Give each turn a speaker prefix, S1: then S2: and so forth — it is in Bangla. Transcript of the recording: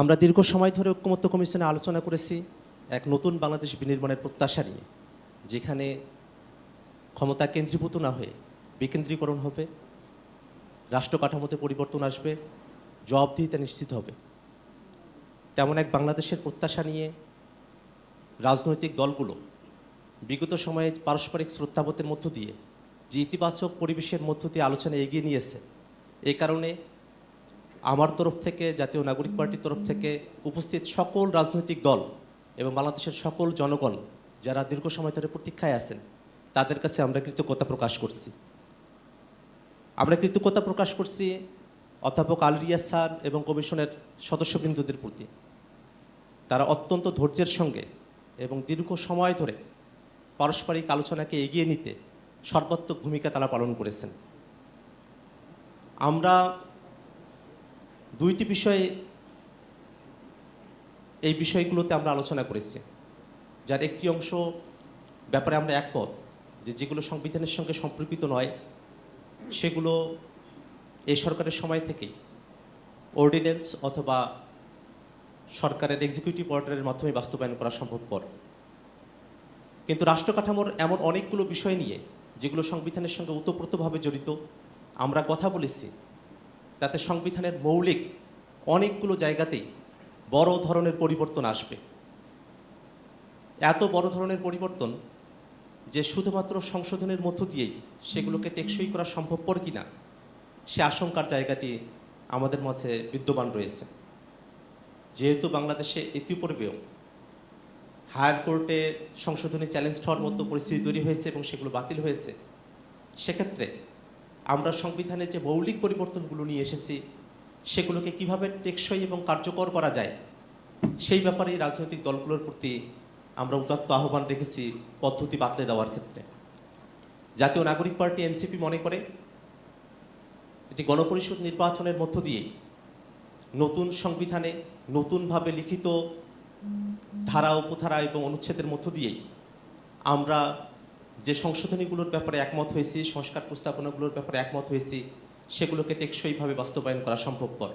S1: আমরা দীর্ঘ সময় ধরে ঐক্যমত্য কমিশনে আলোচনা করেছি এক নতুন বাংলাদেশ বিনির্মাণের প্রত্যাশা নিয়ে, যেখানে ক্ষমতা কেন্দ্রীভূত না হয়ে বিকেন্দ্রীকরণ হবে, রাষ্ট্র কাঠামোতে পরিবর্তন আসবে, জবাবদিহিতা নিশ্চিত হবে। তেমন এক বাংলাদেশের প্রত্যাশা নিয়ে রাজনৈতিক দলগুলো বিগত সময়ে পারস্পরিক শ্রদ্ধাবোধের মধ্য দিয়ে যে ইতিবাচক পরিবেশের মধ্য দিয়ে আলোচনা এগিয়ে নিয়েছে এই কারণে আমার তরফ থেকে, জাতীয় নাগরিক পার্টির তরফ থেকে উপস্থিত সকল রাজনৈতিক দল এবং বাংলাদেশের সকল জনগণ যারা দীর্ঘ সময় ধরে প্রতীক্ষায় আছেন, তাদের কাছে আমরা কৃতজ্ঞতা প্রকাশ করছি। আমরা কৃতজ্ঞতা প্রকাশ করছি অধ্যাপক আলরিয়া স্যার এবং কমিশনের সদস্যবৃন্দদের প্রতি। তারা অত্যন্ত ধৈর্যের সঙ্গে এবং দীর্ঘ সময় ধরে পারস্পরিক আলোচনাকে এগিয়ে নিতে সর্বাত্মক ভূমিকা তারা পালন করেছেন। আমরা দুইটি বিষয়ে এই বিষয়গুলোতে আমরা আলোচনা করেছি। যার একটি অংশ ব্যাপারে আমরা একমত যে যেগুলো সংবিধানের সঙ্গে সম্পর্কিত নয়, সেগুলো এই সরকারের সময় থেকেই অর্ডিন্যান্স অথবা সরকারের এক্সিকিউটিভ অর্ডারের মাধ্যমে বাস্তবায়ন করা সম্ভবপর। কিন্তু রাষ্ট্র কাঠামোর এমন অনেকগুলো বিষয় নিয়ে যেগুলো সংবিধানের সঙ্গে ওতপ্রোতভাবে জড়িত, আমরা কথা বলেছি তাতে সংবিধানের মৌলিক অনেকগুলো জায়গাতেই বড় ধরনের পরিবর্তন আসবে। এত বড় ধরনের পরিবর্তন যে শুধুমাত্র সংশোধনের মধ্য দিয়েই সেগুলোকে টেকসই করা সম্ভবপর কিনা, সে আশঙ্কার জায়গাটি আমাদের মাঝে বিদ্যমান রয়েছে। যেহেতু বাংলাদেশে ইতিপূর্বেও হায়ার কোর্টে সংশোধনী চ্যালেঞ্জ হওয়ার মতো পরিস্থিতি তৈরি হয়েছে এবং সেগুলো বাতিল হয়েছে, সেক্ষেত্রে আমরা সংবিধানে যে মৌলিক পরিবর্তনগুলো নিয়ে এসেছি, সেগুলোকে কীভাবে টেকসই এবং কার্যকর করা যায়, সেই ব্যাপারে রাজনৈতিক দলগুলোর প্রতি আমরা উদাত্ত আহ্বান রেখেছি পদ্ধতি বাতলে দেওয়ার ক্ষেত্রে। জাতীয় নাগরিক পার্টি এনসিপি মনে করে, এটি গণপরিষদ নির্বাচনের মধ্য দিয়ে নতুন সংবিধানে নতুনভাবে লিখিত ধারা, উপধারা এবং অনুচ্ছেদের মধ্য দিয়েই আমরা যে সংশোধনীগুলোর ব্যাপারে একমত হয়েছি, সংস্কার প্রস্তাবনাগুলোর ব্যাপারে একমত হয়েছি, সেগুলোকে টেকসইভাবে বাস্তবায়ন করা সম্ভবপর।